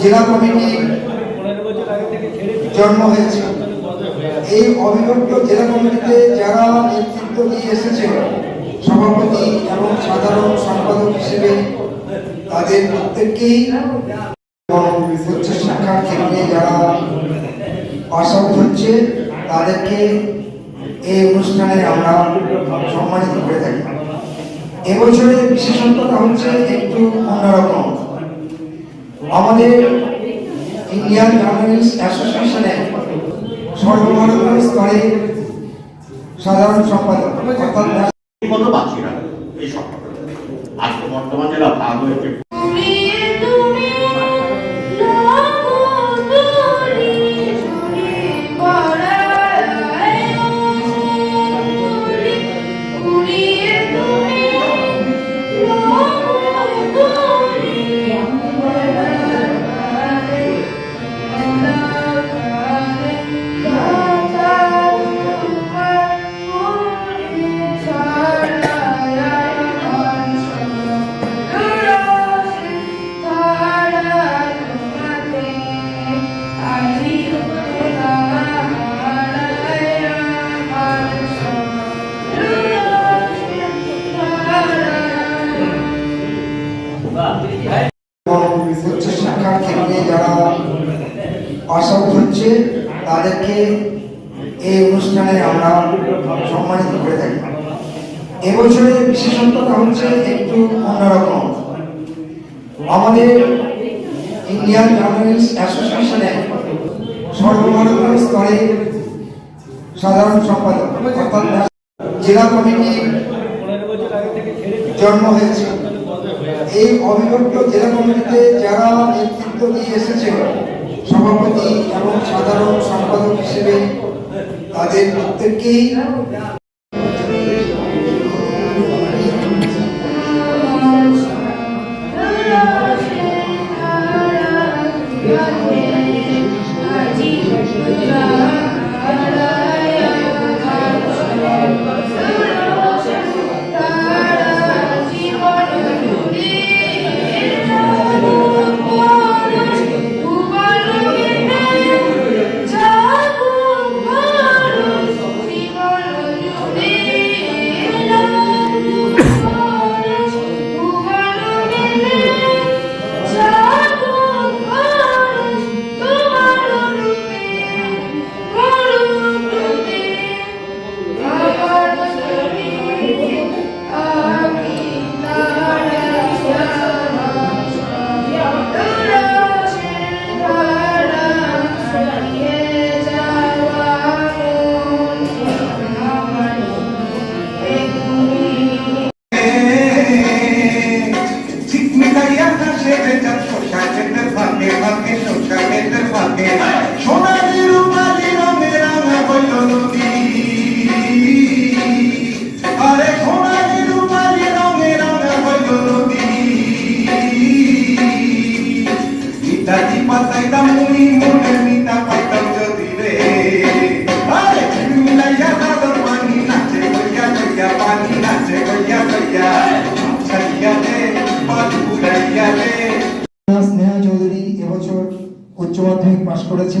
জেলা কমিটি জন্ম হয়েছে। এই অবিভক্ত জেলা কমিটিতে যারা নেতৃত্ব দিয়ে এসেছে সভাপতি এবং সাধারণ সম্পাদক হিসেবে তাদের প্রত্যেককেই এবং উচ্চ ক্ষেত্রে যারা আউট হচ্ছে, তাদেরকে এই অনুষ্ঠানে আমরা সম্মানিত করে থাকি। এবছরের বিশেষত্বটা হচ্ছে একটু অন্যরকম। আমাদের ইন্ডিয়ান জার্নালিস্ট অ্যাসোসিয়েশনের সর্বভারতীয় স্তরে সাধারণ সম্পাদক, অর্থাৎ এই সম্পর্কে আজকে বর্তমান জেলা ভাগ হয়েছে আউট হচ্ছে তাদেরকে এই অনুষ্ঠানে আমরা সম্মানিত করে থাকি। এবছরের বিশেষত্বটা হচ্ছে একটু অন্যরকম। আমাদের ইন্ডিয়ান জার্নালিস্ট অ্যাসোসিয়েশনের সর্বভারতীয় স্তরে সাধারণ সম্পাদক অর্থাৎ জেলা কমিটি জন্ম হয়েছে। এই অবিভক্ত জেলা কমিটিতে যারা নেতৃত্ব দিয়ে এসেছে সভাপতি এবং সাধারণ সম্পাদক হিসেবে তাদের প্রত্যেককেই Miguel উচ্চ মাধ্যমিক পাশ করেছে।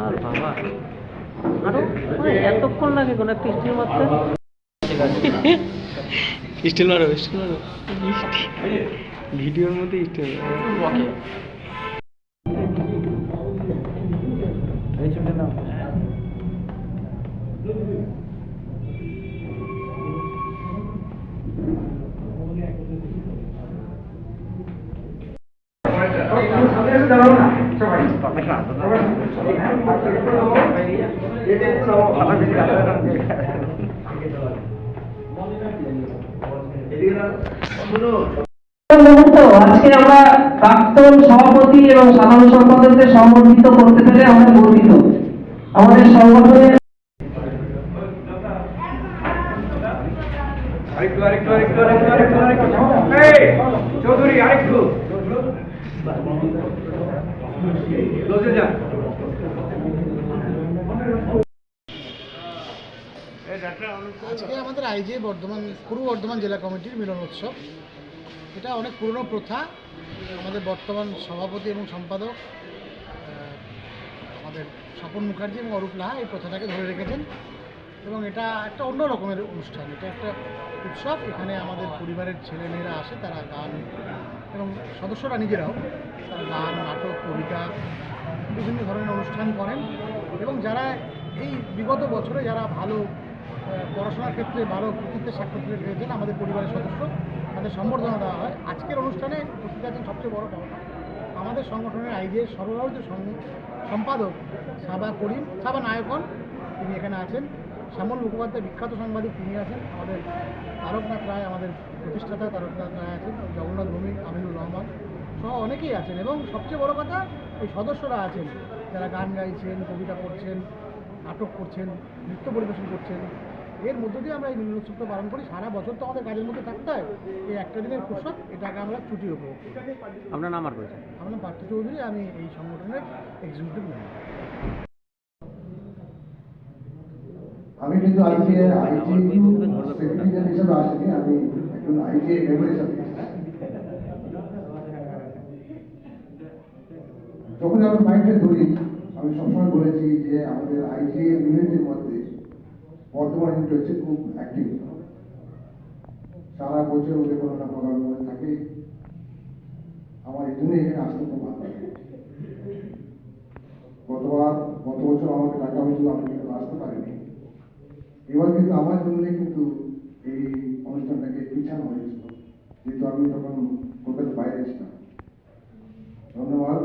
আর বাবা। আরও এতক্ষণ লাগে কোনো একটা স্টিল মারতে? স্টিল মারো স্টিল মারো। ভিডিওর মধ্যে স্টিল ওকে। মুহূর্ত পেরে আমরা গর্বিত। আমাদের সংগঠনের আজকে আমাদের আইজে বর্ধমান পূর্ব বর্ধমান জেলা কমিটির মিলন উৎসব। এটা অনেক পুরনো প্রথা। আমাদের বর্তমান সভাপতি এবং সম্পাদক আমাদের স্বপন মুখার্জি এবং অরূপ লাহা এই প্রথাটাকে ধরে রেখেছেন। এবং এটা একটা অন্য রকমের অনুষ্ঠান। এটা একটা উৎসব। এখানে আমাদের পরিবারের ছেলেমেয়েরা আসে, তারা গান এবং সদস্যরা নিজেরাও, তারা গান, নাটক, কবিতা, বিভিন্ন ধরনের অনুষ্ঠান করেন। এবং যারা এই বিগত বছরে যারা ভালো পড়াশোনার ক্ষেত্রে ভালো কৃতিত্বের স্বাক্ষর রেখেছেন আমাদের পরিবারের সদস্য, তাদের সম্বর্ধনা দেওয়া হয়। আজকের অনুষ্ঠানে উপস্থিত আছেন সবচেয়ে বড় পাওনা আমাদের সংগঠনের আইজের সর্বভারত সম্পাদক সাবা করিম, সাবা নায়কন তিনি এখানে আছেন। শ্যামল মুখোপাধ্যায়, বিখ্যাত সাংবাদিক, তিনি আছেন। আমাদের তারকনাথ রায়, আমাদের প্রতিষ্ঠাতা তারকনাথ রায় আছেন। জগন্নাথ ভৌমিক আমিনুর রহমান সহ অনেকেই আছেন। এবং সবচেয়ে বড় কথা এই সদস্যরা আছেন যারা গান গাইছেন কবিতা করছেন নাটক করছেন নৃত্য পরিবেশন করছেন এর মধ্য দিয়ে আমরা এই মিলন উৎসবটা পালন করি। সারা বছর তো আমাদের কাজের মধ্যে থাকতে হয়। এই একটা দিনের ফুরসত এটাকে আমরা ছুটি করি আপনার নাম আর করেছেন আমার নাম পার্থ চৌধুরী আমি এই সংগঠনের এক্সিকিউটিভ মেম্বার আমি কিন্তু আজকে আইটি সেক্রেটারি হিসেবে আসিনি আমি একজন আইটি মেম্বার হিসেবে। যখন আমি মাইন্ডে ধরি, আমি সবসময় বলেছি যে আমাদের আইটি ইউনিটের মধ্যে বর্তমান ইউনিট হচ্ছে খুব অ্যাক্টিভ সারা বছর ওদের কোনো না প্রোগ্রাম করে থাকে। আমার এই জন্য এখানে আসতে খুব ভালো লাগে। গতবার, গত বছর আমাকে ডাকা হয়েছিল, আমি কিন্তু আসতে পারিনি। এবার কিন্তু আমার জন্য কিন্তু এই অনুষ্ঠানটাকে পিছানো হয়েছিল। যেহেতু আমি তখন কলকাতার বাইরে ছিলাম। ধন্যবাদ।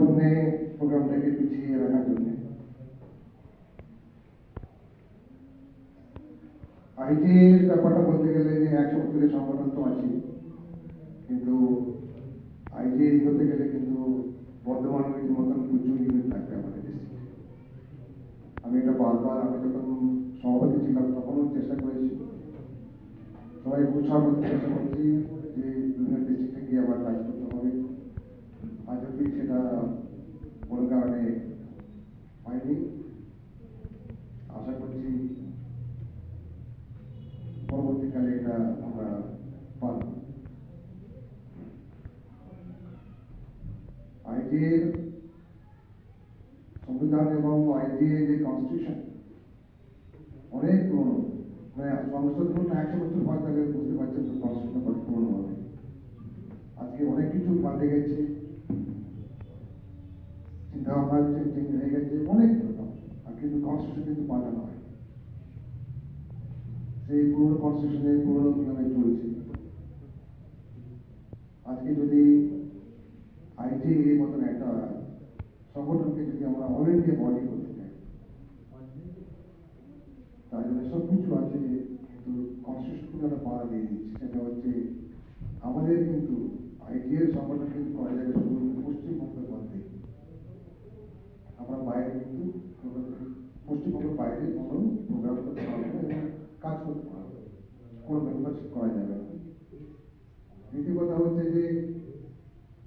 জন্য প্রোগ্রামটাকে পিছিয়ে রাখার জন্য। আইটির ব্যাপারটা বলতে গেলে যে একশো বছরের সংগঠন তো আছে কিন্তু আইটি হতে গেলে কিন্তু বর্ধমান মতন প্রচুর ইউনিট লাগবে আমাদের আমি এটা বারবার, আমি যখন সভাপতি ছিলাম তখনও চেষ্টা করেছি। সবাই উৎসাহ করতে চেষ্টা করছি যে বিভিন্ন ডিস্ট্রিক্টে গিয়ে আবার কাজ করতে হবে। অব্দি সেটা কোনো কারণে হয়নি। আশা করছি পরবর্তীকালে এটা আমরা পাবো। আইটির সংবিধান এবং আইটিএ যে কনস্টিটিউশন অনেক পুরনো। মানে বুঝতে পারছেন তো পুরনো হবে। আজকে অনেক কিছু পাল্টে গেছে। চিন্তা ভাবনা চেঞ্জ হয়ে গেছে অনেক রকম আর কিন্তু কনস্টিটিউশন কিন্তু পাল্টানো হয় সেই পুরনো কনস্টিটিউশনে পুরনো নিয়মে চলছে। আজকে যদি আইটি এর মতন একটা সংগঠনকে যদি আমরা অল ইন্ডিয়া বডি করতে চাই তার জন্য সব কিছু আছে কিন্তু কনস্টিটিউশন একটা পাড়া দিয়ে দিচ্ছে। সেটা হচ্ছে আমাদের কিন্তু আইটি এর সংগঠন কিন্তু করা যাবে শুধু পশ্চিমবঙ্গের মধ্যে। আমরা বাইরে কিন্তু পশ্চিমবঙ্গের বাইরে কোনো প্রোগ্রাম করতে পারব না এবং কাজ করতে পারব না। কোনো করা যাবে না। দ্বিতীয় কথা হচ্ছে যে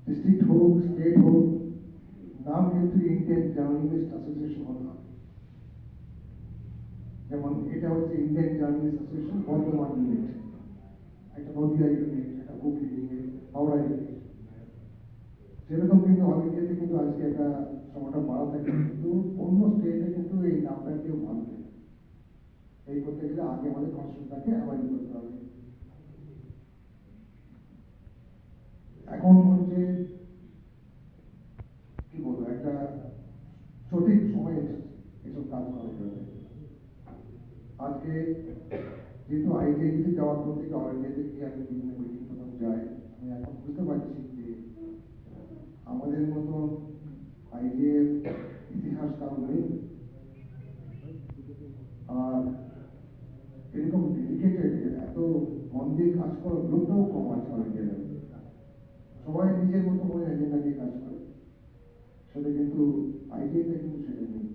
ডিস্ট্রিক্ট হোক স্টেট হোক, নাম কিন্তু ইন্ডিয়ান জার্নালিস্ট অ্যাসোসিয়েশন হতে হবে যেমন এটা হচ্ছে Indian journalist association Bardhaman unit Nadia unit unit একটা হুগলি ইউনিট হাওড়া ইউনিট সেরকম কিন্তু অল ইন্ডিয়াতে কিন্তু আজকে একটা সংগঠন বাড়া থাকে। কিন্তু অন্য স্টেটে কিন্তু এই নামটা কেউ মানবে। এই করতে গেলে আগে আমাদের কনস্টিটিউশনটাকে অ্যাভয়েড করতে হবে। এখন হচ্ছে, কি বলব, একটা সঠিক সময় এসব কাজ করার জন্য। আজকে যেহেতু আইটিআইতে যাওয়ার পর থেকে অরণ্যতে গিয়ে আমি বিভিন্ন মিটিং প্রথম যাই আমি এখন বুঝতে পারছি যে আমাদের মতো আইটিএর কারণ আর এরকম ডেডিকেটেড এত মন দিয়ে কাজ করার লোকটাও কম আছে অনেকের সবাই নিজের মতো করে এজেন্ডা নিয়ে কাজ করে। সেটা কিন্তু আইটিআইতে কিন্তু সেটা নেই।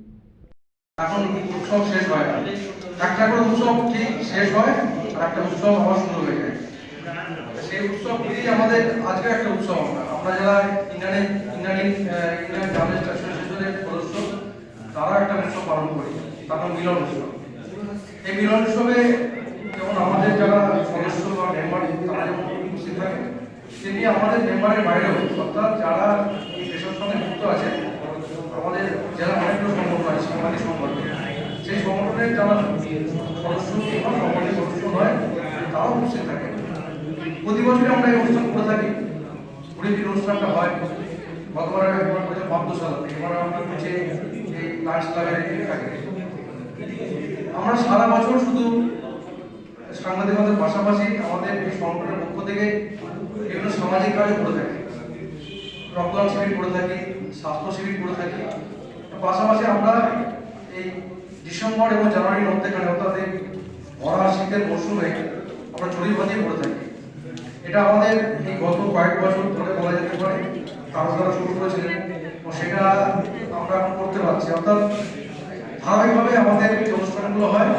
এখন উৎসব শেষ হয়? একটা করে উৎসব ঠিক শেষ হয়? আর একটা উৎসব আবার শুরু হয়ে যায়। সেই উৎসব দিয়েই আমাদের আজকে একটা উৎসব। আমরা যারা ইন্ডিয়ান ইন্ডিয়ান ইন্ডিয়ান অ্যাসোসিয়েশনের সদস্য তারা একটা উৎসব পালন করি তার নাম মিলন উৎসব। এই মিলন উৎসবে যেমন আমাদের যারা সদস্য বা মেম্বার তারা যেমন উপস্থিত থাকে তেমনি আমাদের মেম্বারের বাইরেও, অর্থাৎ যারা এই পেশার সঙ্গে যুক্ত আছে, আমাদের যারা অনেকগুলো সংগঠন আছে, সামাজিক সংগঠন, সেই সংগঠনের যারা সদস্য কিংবা সমাজের সদস্য নয় তারাও উপস্থিত থাকে। প্রতি বছরই আমরা এই অনুষ্ঠান করে থাকি। কুড়ি দিন অনুষ্ঠানটা হয়। গতবার একবার করেছে বাদ্যশালা। এবার আমরা করছি আমরা সারা বছর শুধু সাংবাদিকতার পাশাপাশি আমাদের সংগঠনের পক্ষ থেকে বিভিন্ন সামাজিক কাজ করে থাকি। রক্তদান শিবির করে থাকি, স্বাস্থ্য শিবির করে থাকি। পাশাপাশি আমরা এই ডিসেম্বর এবং জানুয়ারির মধ্যেখানে অর্থাৎ এই ভরা শীতের মরশুমে আমরা চড়ি বাজিয়ে করে থাকি। এটা আমাদের এই গত কয়েক বছর ধরে বলা যেতে পারে তারা তারা শুরু করেছিলেন। সেটা আমরা এখন করতে পারছি। অর্থাৎ ধারাবাহিকভাবে আমাদের যে অনুষ্ঠানগুলো হয়।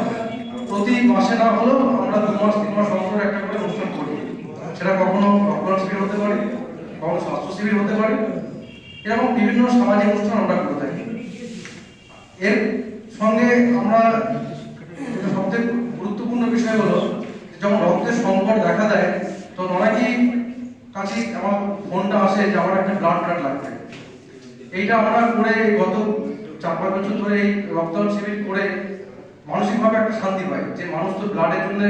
প্রতি মাসে না হলেও আমরা দু মাস, তিন মাস অন্তর একটা করে অনুষ্ঠান করি। সেটা কখনো রক্তদান শিবির হতে পারে, কখনো স্বাস্থ্য শিবির হতে পারে। এরকম বিভিন্ন সামাজিক অনুষ্ঠান আমরা করে থাকি। এর সঙ্গে আমরা সবথেকে গুরুত্বপূর্ণ বিষয় হলো, যখন রক্তের সংকট দেখা দেয়, তখন অনেকেই কাছে আমার ফোনটা আসে যে আমার একটা ব্লাড কার্ড লাগবে। এইটা আমরা করে গত চার পাঁচ বছর ধরে এই রক্তদান শিবির করে মানসিকভাবে একটা শান্তি পাই, যে মানুষ তো ব্লাডের জন্য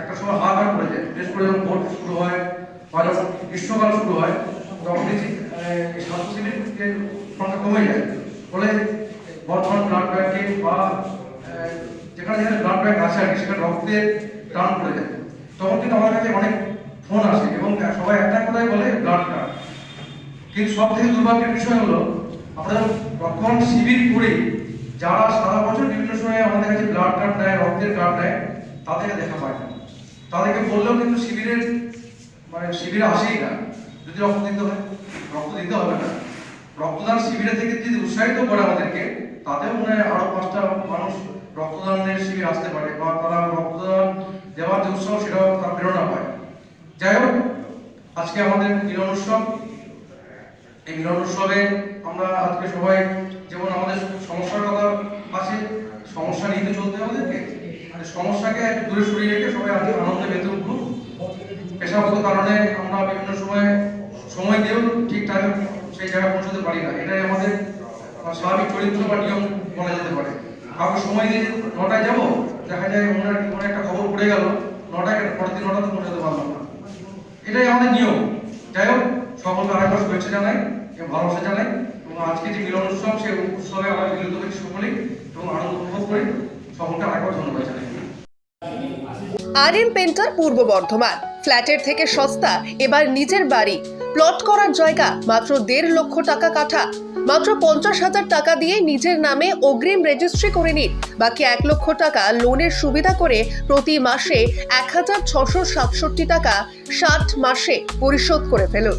একটা সময় হাহাকার করে যায়। বিশেষ করে যখন ভোট শুরু হয় বা যখন গ্রীষ্মকাল শুরু হয়, তখন স্বাস্থ্য শিবিরের সংখ্যা কমে যায়। ফলে বর্তমান ব্লাড ব্যাংকে বা যেখানে যেখানে ব্লাড ব্যাংক আছে আর কি, সেখানে রক্তের টান পড়ে যায়। তখন কিন্তু আমার কাছে অনেক ফোন আসে এবং সবাই একটা কথাই বলে ব্লাড কার্ড কিন্তু সব থেকে দুর্ভাগ্যের বিষয় হলো আমরা যখন শিবির করে যারা সারা বছর বিভিন্ন সময় আমাদের কাছে ব্লাড কার্ড দেয়, রক্তের কার্ড দেয়, তাদেরকে দেখা পায় না। তাদেরকে বললেও কিন্তু শিবিরের মানে শিবিরে আসেই না। যদি রক্ত দিতে হয়, রক্ত দিতে হবে না। রক্তদান শিবিরে থেকে যদি উৎসাহিত করে আমাদেরকে, তাতেও মনে হয় আরও পাঁচটা মানুষ রক্তদানের শিবির আসতে পারে বা তারা রক্তদান দেওয়ার যে উৎসাহ, সেটাও তার প্রেরণা পায়। যাই হোক, আজকে আমাদের মিলন উৎসব এই মিলন উৎসবে আমরা আজকে সবাই, যেমন আমাদের সমস্যার কথা আছে, সমস্যা নিয়ে তো চলতে আমাদেরকে। মানে সমস্যাকে দূরে সরিয়ে রেখে সবাই আজকে আনন্দে মেতে উঠবো। পেশাগত কারণে আমরা বিভিন্ন সময় সময় দিয়েও ঠিক সেই জায়গায় পৌঁছতে পারি না। এটাই আমাদের স্বাভাবিক চরিত্র বা নিয়ম বলা যেতে পারে। কাউকে সময় দিয়ে নটায় যাব, দেখা যায় ওনার কোনো একটা খবর পড়ে গেল, নটায় পরের দিন নটাতে পৌঁছাতে পারলাম না। এটাই আমাদের নিয়ম। যাই হোক সকলকে আরেকবার শুভেচ্ছা জানাই এবং ভালোবাসা জানাই এবং আজকে যে মিলন উৎসব, সেই উৎসবে আমরা মিলিত এবং আনন্দ উপভোগ করি সকলকে আরেকবার ধন্যবাদ জানাই। পেন্টার পূর্ব বর্ধমান। ফ্ল্যাটের থেকে সস্তা, এবার নিজের বাড়ি। প্লট করার জায়গা, মাত্র দেড় লক্ষ টাকা কাঠা। মাত্র পঞ্চাশ হাজার টাকা দিয়ে নিজের নামে অগ্রিম রেজিস্ট্রি করে নিন। বাকি এক লক্ষ টাকা লোনের সুবিধা করে প্রতি মাসে এক হাজার ছশো সাতষট্টি টাকা ষাট মাসে পরিশোধ করে ফেলুন।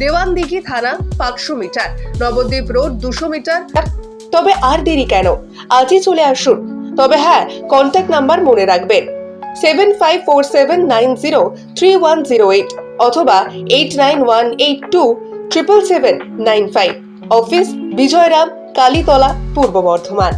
দেওয়ানদিঘি থানা পাঁচশো মিটার, নবদ্বীপ রোড দুশো মিটার। তবে আর দেরি কেন? আজই চলে আসুন। তবে হ্যাঁ কন্ট্যাক্ট নাম্বার মনে রাখবেন। Seven five four seven nine zero three one zero eight অথবা eight nine one eight two triple seven nine five office Bijoyram, Kalitala, Purba Bardhaman.